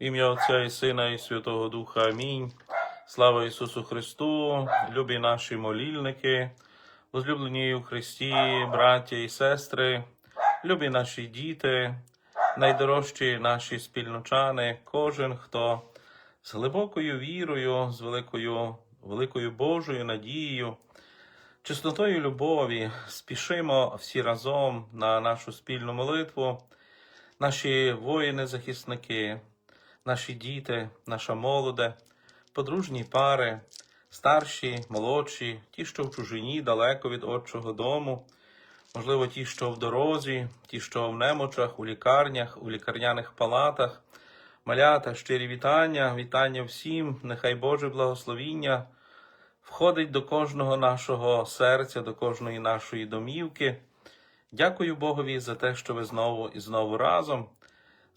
Ім'я Отця і Сина, і Святого Духа. Амінь. Слава Ісусу Христу, любі наші молільники, возлюблені у Христі, браття і сестри, любі наші діти, найдорожчі наші спільночани, кожен, хто з глибокою вірою, з великою, великою Божою надією, чеснотою любові спішимо всі разом на нашу спільну молитву, наші воїни-захисники, наші діти, наша молоде, подружні пари, старші, молодші, ті, що в чужині, далеко від отчого дому, можливо, ті, що в дорозі, ті, що в немочах, у лікарнях, у лікарняних палатах. Малята, щирі вітання, вітання всім, нехай Боже благословіння входить до кожного нашого серця, до кожної нашої домівки. Дякую Богові за те, що ви знову і знову разом.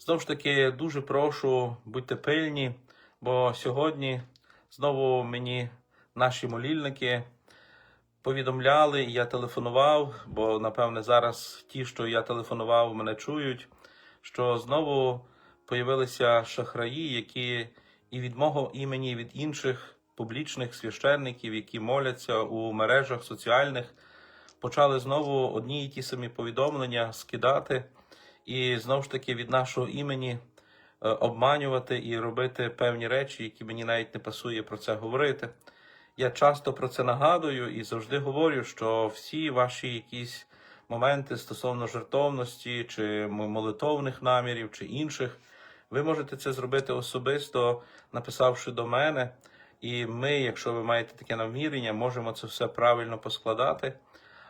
Знову ж таки, дуже прошу, будьте пильні, бо сьогодні знову мені наші молільники повідомляли, я телефонував, бо напевне зараз ті, що я телефонував, мене чують, що знову появилися шахраї, які і від мого імені, і від інших публічних священників, які моляться у мережах соціальних, почали знову одні і ті самі повідомлення скидати, і знову ж таки від нашого імені е, обманювати і робити певні речі, які мені навіть не пасує про це говорити. Я часто про це нагадую і завжди говорю, що всі ваші якісь моменти стосовно жертовності чи молитовних намірів чи інших, ви можете це зробити особисто, написавши до мене. І ми, якщо ви маєте таке намірення, можемо це все правильно поскладати.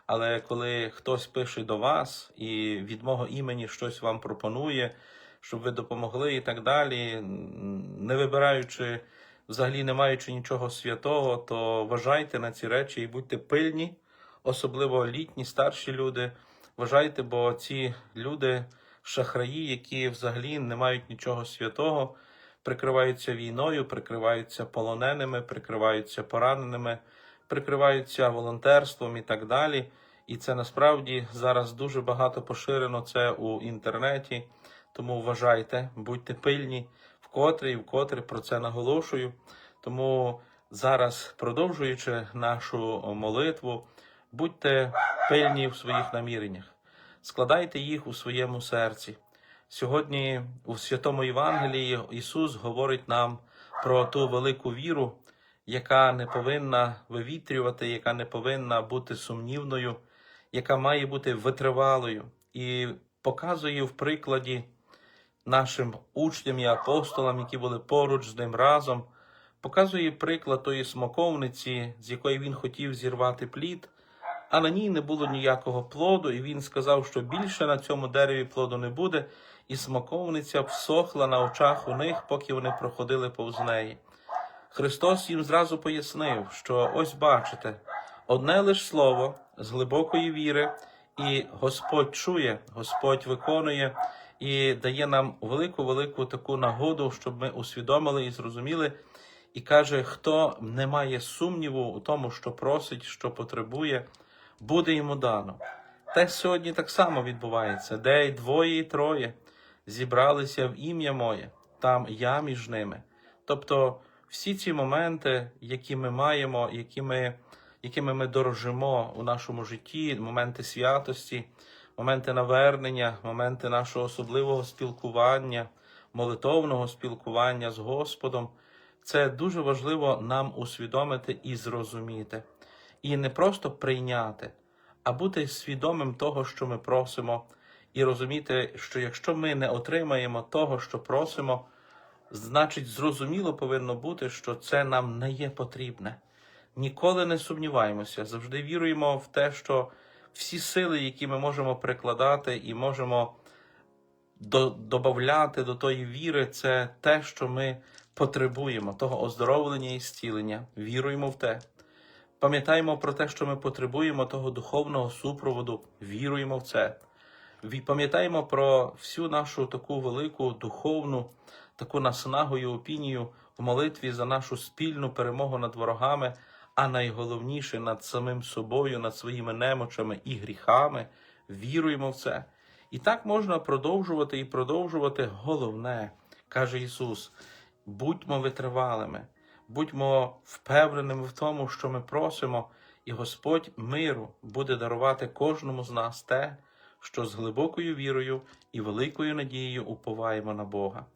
Але коли хтось пише до вас і від мого імені щось вам пропонує, щоб ви допомогли і так далі, не вибираючи, взагалі не маючи нічого святого, то вважайте на ці речі і будьте пильні, особливо літні, старші люди. Вважайте, бо ці люди шахраї, які взагалі не мають нічого святого, прикриваються війною, прикриваються полоненими, прикриваються пораненими, прикриваються волонтерством і так далі. І це насправді зараз дуже багато поширено це у інтернеті. Тому вважайте, будьте пильні, вкотре і вкотре про це наголошую. Тому зараз, продовжуючи нашу молитву, будьте пильні в своїх наміреннях, складайте їх у своєму серці. Сьогодні у святому Євангелії Ісус говорить нам про ту велику віру, яка не повинна вивітрювати, яка не повинна бути сумнівною, яка має бути витривалою, і показує в прикладі нашим учням і апостолам, які були поруч з ним разом, показує приклад тої смоковниці, з якої він хотів зірвати плід, а на ній не було ніякого плоду, і він сказав, що більше на цьому дереві плоду не буде, і смоковниця всохла на очах у них, поки вони проходили повз неї. Христос їм зразу пояснив, що ось бачите, одне лише слово з глибокої віри, і Господь чує, Господь виконує і дає нам велику, велику таку нагоду, щоб ми усвідомили і зрозуміли. І каже, хто не має сумніву у тому, що просить, що потребує, буде йому дано. Те сьогодні так само відбувається, де й двоє і троє зібралися в ім'я моє, там я між ними. Тобто всі ці моменти, які ми маємо, які ми, якими ми дорожимо у нашому житті, моменти святості, моменти навернення, моменти нашого особливого спілкування, молитовного спілкування з Господом, це дуже важливо нам усвідомити і зрозуміти. І не просто прийняти, а бути свідомим того, що ми просимо, і розуміти, що якщо ми не отримаємо того, що просимо, значить зрозуміло повинно бути, що це нам не є потрібне. Ніколи не сумніваємося, завжди віруємо в те, що всі сили, які ми можемо прикладати і можемо до, додати до тої віри, це те, що ми потребуємо, того оздоровлення і зцілення. Віруємо в те. Пам'ятаємо про те, що ми потребуємо того духовного супроводу, віруємо в це. Пам'ятаємо про всю нашу таку велику духовну, таку наснагу і опінію в молитві за нашу спільну перемогу над ворогами, а найголовніше над самим собою, над своїми немочами і гріхами. Віруємо в це. І так можна продовжувати і продовжувати головне каже Ісус, будьмо витривалими, будьмо впевненими в тому, що ми просимо, і Господь миру буде дарувати кожному з нас те, що з глибокою вірою і великою надією уповаємо на Бога.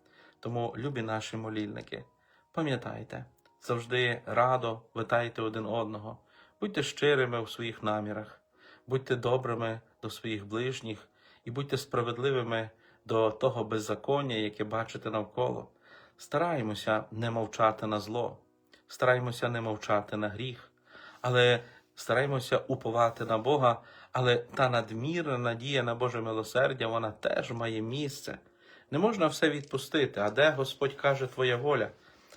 Тому, любі наші молільники, пам'ятайте, завжди радо витайте один одного, будьте щирими у своїх намірах, будьте добрими до своїх ближніх і будьте справедливими до того беззаконня, яке бачите навколо. Стараємося не мовчати на зло, стараємося не мовчати на гріх, але стараємося уповати на Бога, але та надмірна надія на Боже милосердя, вона теж має місце. Не можна все відпустити, а де Господь каже Твоя воля,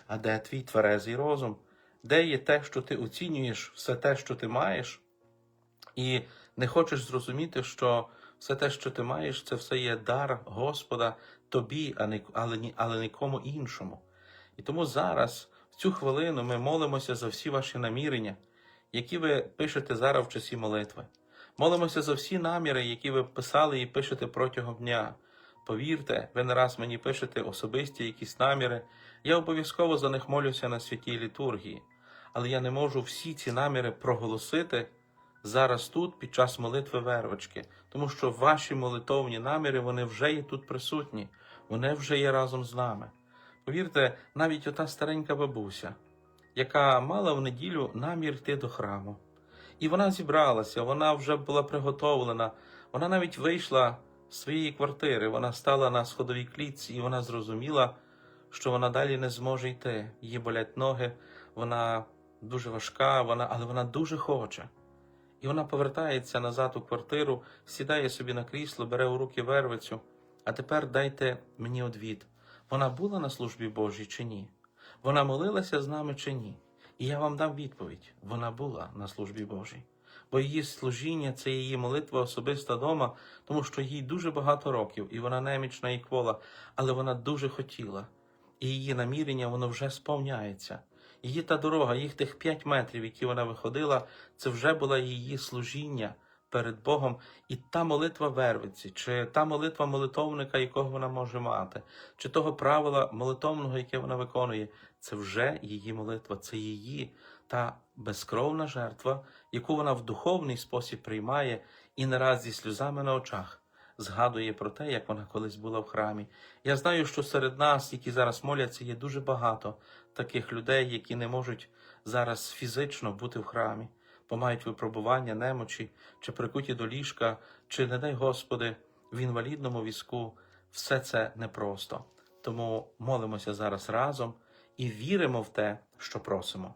а де твій тверезий розум, де є те, що ти оцінюєш, все те, що ти маєш, і не хочеш зрозуміти, що все те, що ти маєш, це все є дар Господа тобі, але, але нікому іншому. І тому зараз, в цю хвилину, ми молимося за всі ваші намірення, які ви пишете зараз в часі молитви. Молимося за всі наміри, які ви писали і пишете протягом дня. Повірте, ви не раз мені пишете особисті якісь наміри. Я обов'язково за них молюся на святій літургії, але я не можу всі ці наміри проголосити зараз тут під час молитви вервочки, тому що ваші молитовні наміри вони вже є тут присутні, вони вже є разом з нами. Повірте, навіть ота старенька бабуся, яка мала в неділю намір йти до храму. І вона зібралася, вона вже була приготовлена, вона навіть вийшла своєї квартири, вона стала на сходовій клітці, і вона зрозуміла, що вона далі не зможе йти. Її болять ноги, вона дуже важка, вона, але вона дуже хоче. І вона повертається назад у квартиру, сідає собі на крісло, бере у руки вервицю. А тепер дайте мені одвід. Вона була на службі Божій чи ні? Вона молилася з нами чи ні? І я вам дам відповідь: вона була на службі Божій. Бо її служіння це її молитва особиста дома, тому що їй дуже багато років, і вона немічна і квола, але вона дуже хотіла. І її намірення воно вже сповняється. Її та дорога, їх тих п'ять метрів, які вона виходила, це вже була її служіння перед Богом, і та молитва вервиці, чи та молитва молитовника, якого вона може мати, чи того правила молитовного, яке вона виконує, це вже її молитва, це її та безкровна жертва, яку вона в духовний спосіб приймає і не раз зі сльозами на очах згадує про те, як вона колись була в храмі. Я знаю, що серед нас, які зараз моляться, є дуже багато таких людей, які не можуть зараз фізично бути в храмі, бо мають випробування, немочі, чи прикуті до ліжка, чи, не дай Господи, в інвалідному візку. Все це непросто. Тому молимося зараз разом і віримо в те, що просимо.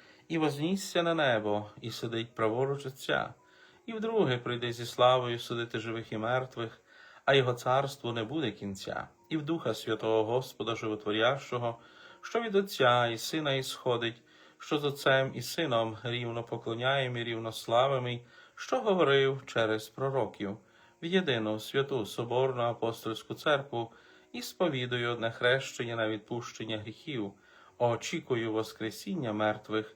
і вознісся на небо, і сидить праворуч Отця, і вдруге прийде зі славою судити живих і мертвих, а його царству не буде кінця, і в Духа Святого Господа Животворящого, що від Отця і Сина ісходить, що з Отцем і Сином рівно поклоняємо і рівно славимо, що говорив через пророків, в єдину святу Соборну апостольську церкву і сповідую одне хрещення на відпущення гріхів, очікую Воскресіння мертвих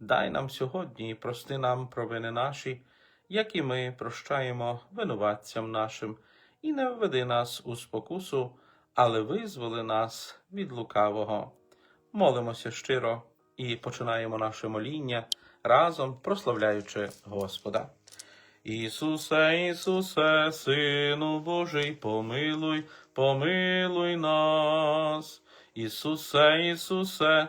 дай нам сьогодні і прости нам провини наші, як і ми прощаємо винуватцям нашим, і не введи нас у спокусу, але визволи нас від лукавого. Молимося щиро і починаємо наше моління разом прославляючи Господа. Ісусе, Ісусе, Сину Божий, помилуй, помилуй нас. Ісусе, Ісусе,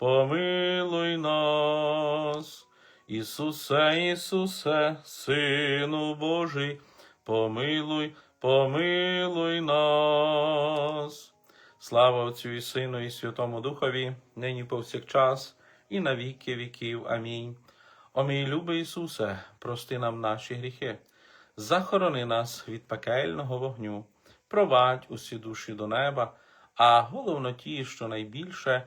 помилуй нас. Ісусе, Ісусе, Сину Божий, помилуй, помилуй нас. Слава Отцю і Сину, і Святому Духові, нині повсякчас, і на віки віків. Амінь. О мій любий Ісусе, прости нам наші гріхи, захорони нас від пекельного вогню, провадь усі душі до неба, а головно ті, що найбільше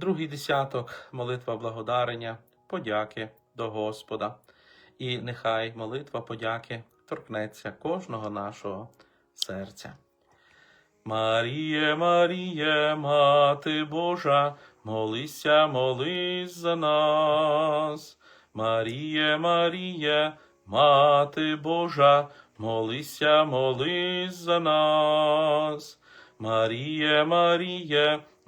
Другий десяток, молитва благодарення, подяки до Господа. І нехай молитва подяки торкнеться кожного нашого серця. Маріє, Маріє, Мати Божа, молися, молись за нас. Маріє, Маріє, Мати Божа, молися, молись за нас. Маріє, Маріє,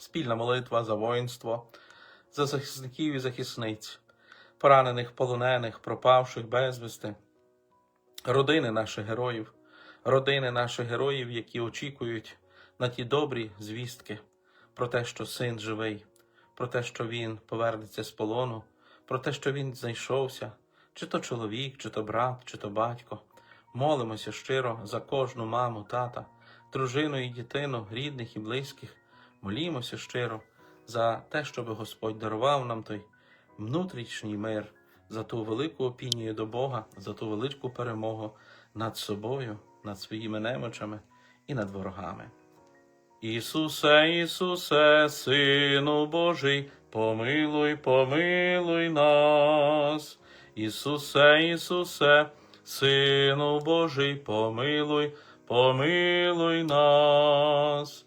спільна молитва за воїнство, за захисників і захисниць, поранених, полонених, пропавших безвісти, родини наших героїв, родини наших героїв, які очікують на ті добрі звістки про те, що син живий, про те, що він повернеться з полону, про те, що він знайшовся, чи то чоловік, чи то брат, чи то батько. Молимося щиро за кожну маму, тата, дружину і дитину, рідних і близьких. Молімося щиро за те, щоб Господь дарував нам той внутрішній мир, за ту велику опінію до Бога, за ту велику перемогу над собою, над своїми немочами і над ворогами. Ісусе, Ісусе, Сину Божий, помилуй, помилуй нас. Ісусе, Ісусе, Сину Божий, помилуй, помилуй нас.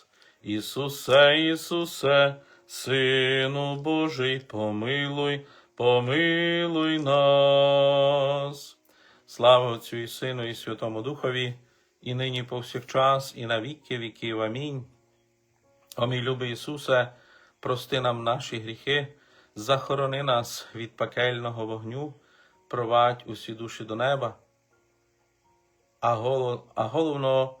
Ісусе, Ісусе, Сину Божий, помилуй, помилуй нас. Слава Отцю і Сину, і Святому Духові, і нині повсякчас, і на віки віків. Амінь. О мій любий Ісусе, прости нам наші гріхи, захорони нас від пекельного вогню, провадь усі душі до неба, а, голо, а головно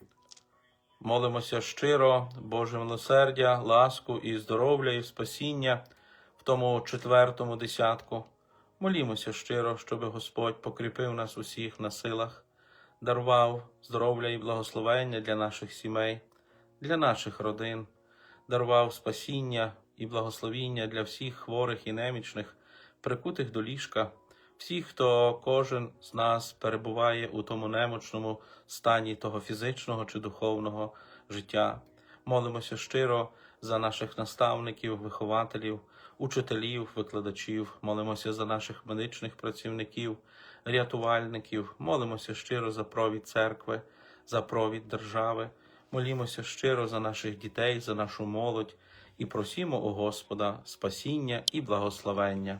Молимося щиро, Боже милосердя, ласку і здоров'я, і спасіння в тому четвертому десятку. Молімося щиро, щоб Господь покріпив нас усіх на силах, дарував здоров'я і благословення для наших сімей, для наших родин, дарував спасіння і благословіння для всіх хворих і немічних, прикутих до ліжка, всіх, хто кожен з нас перебуває у тому немочному стані того фізичного чи духовного життя. Молимося щиро за наших наставників, вихователів, учителів, викладачів, молимося за наших медичних працівників, рятувальників, молимося щиро за провід церкви, за провід держави, молімося щиро за наших дітей, за нашу молодь і просімо у Господа спасіння і благословення.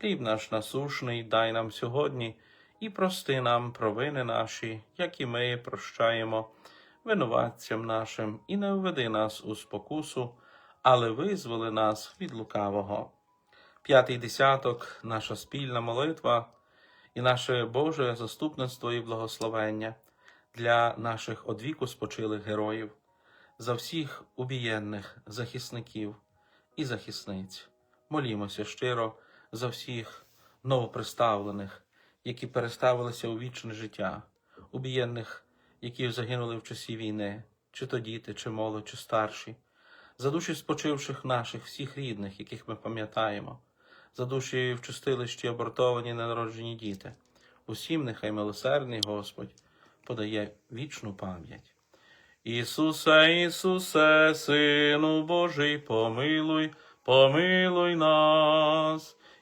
Хліб наш насушний дай нам сьогодні, і прости нам провини наші, як і ми прощаємо винуватцям нашим, і не введи нас у спокусу, але визволи нас від лукавого. П'ятий десяток, наша спільна молитва і наше Боже заступництво і благословення для наших одвіку спочилих героїв, за всіх убієнних захисників і захисниць. Молімося щиро за всіх новоприставлених, які переставилися у вічне життя, убієнних які загинули в часі війни, чи то діти, чи молодь, чи старші, за душі спочивших наших всіх рідних, яких ми пам'ятаємо, за душі в чистилищі абортовані ненароджені діти. Усім нехай милосердний Господь подає вічну пам'ять. Ісусе, Ісусе, Сину Божий, помилуй, помилуй нас.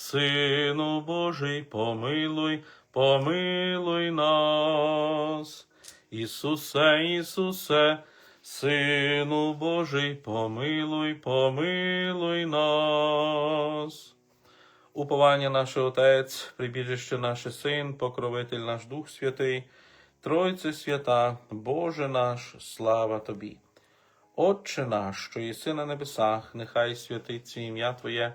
Сину Божий, помилуй, помилуй нас. Ісусе, Ісусе, Сину Божий, помилуй, помилуй нас. Уповання наше Отець, прибіжище наше Син, покровитель наш Дух Святий, Тройце свята, Боже наш, слава Тобі. Отче наш, що єси на небесах, нехай святиться ім'я Твоє,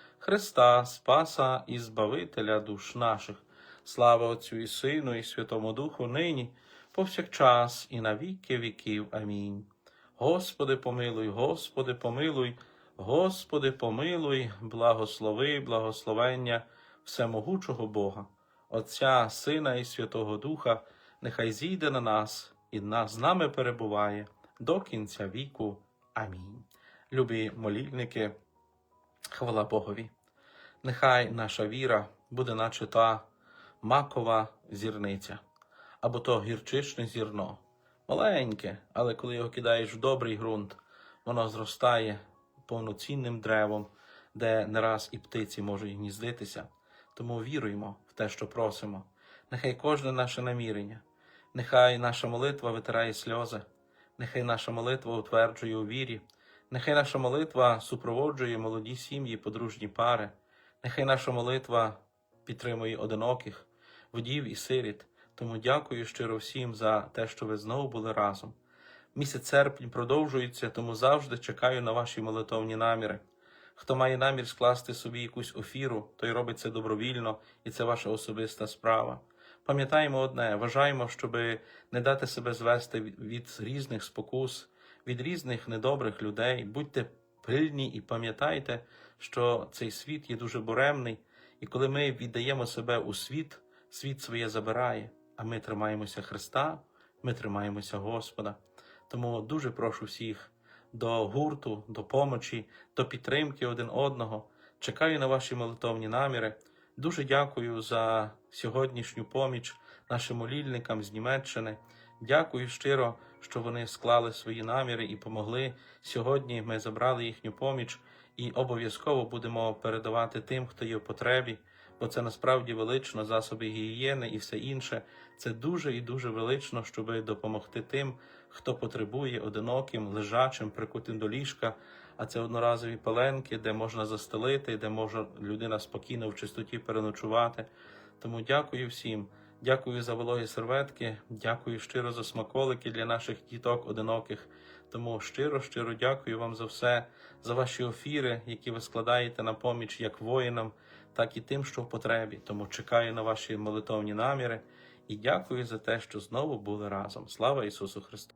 Христа, Спаса і Збавителя душ наших. Слава Отцю і Сину, і Святому Духу, нині, повсякчас, і на віки віків. Амінь. Господи, помилуй, Господи, помилуй, Господи, помилуй, благослови, благословення всемогучого Бога, Отця, Сина і Святого Духа, нехай зійде на нас і на- з нами перебуває до кінця віку. Амінь. Любі молільники, хвала Богові. Нехай наша віра буде, наче та макова зірниця, або то гірчичне зірно. Маленьке, але коли його кидаєш в добрий ґрунт, воно зростає повноцінним древом, де не раз і птиці можуть гніздитися. Тому віруємо в те, що просимо. Нехай кожне наше намірення, нехай наша молитва витирає сльози, нехай наша молитва утверджує у вірі, нехай наша молитва супроводжує молоді сім'ї, подружні пари, нехай наша молитва підтримує одиноких, вдів і сиріт. Тому дякую щиро всім за те, що ви знову були разом. Місяць серпень продовжується, тому завжди чекаю на ваші молитовні наміри. Хто має намір скласти собі якусь офіру, той робить це добровільно, і це ваша особиста справа. Пам'ятаємо одне, вважаємо, щоб не дати себе звести від різних спокус, від різних недобрих людей. Будьте пильні і пам'ятайте, що цей світ є дуже буремний, і коли ми віддаємо себе у світ, світ своє забирає, а ми тримаємося Христа, ми тримаємося Господа. Тому дуже прошу всіх до гурту, до помочі, до підтримки один одного. Чекаю на ваші молитовні наміри. Дуже дякую за сьогоднішню поміч нашим молільникам з Німеччини. Дякую щиро, що вони склали свої наміри і помогли. Сьогодні ми забрали їхню поміч і обов'язково будемо передавати тим, хто є в потребі, бо це насправді велично, засоби гігієни і все інше. Це дуже і дуже велично, щоб допомогти тим, хто потребує одиноким, лежачим, прикутим до ліжка. А це одноразові паленки, де можна застелити, де може людина спокійно в чистоті переночувати. Тому дякую всім. Дякую за вологі серветки, дякую щиро за смаколики для наших діток одиноких. Тому щиро, щиро дякую вам за все, за ваші офіри, які ви складаєте на поміч як воїнам, так і тим, що в потребі. Тому чекаю на ваші молитовні наміри і дякую за те, що знову були разом. Слава Ісусу Христу!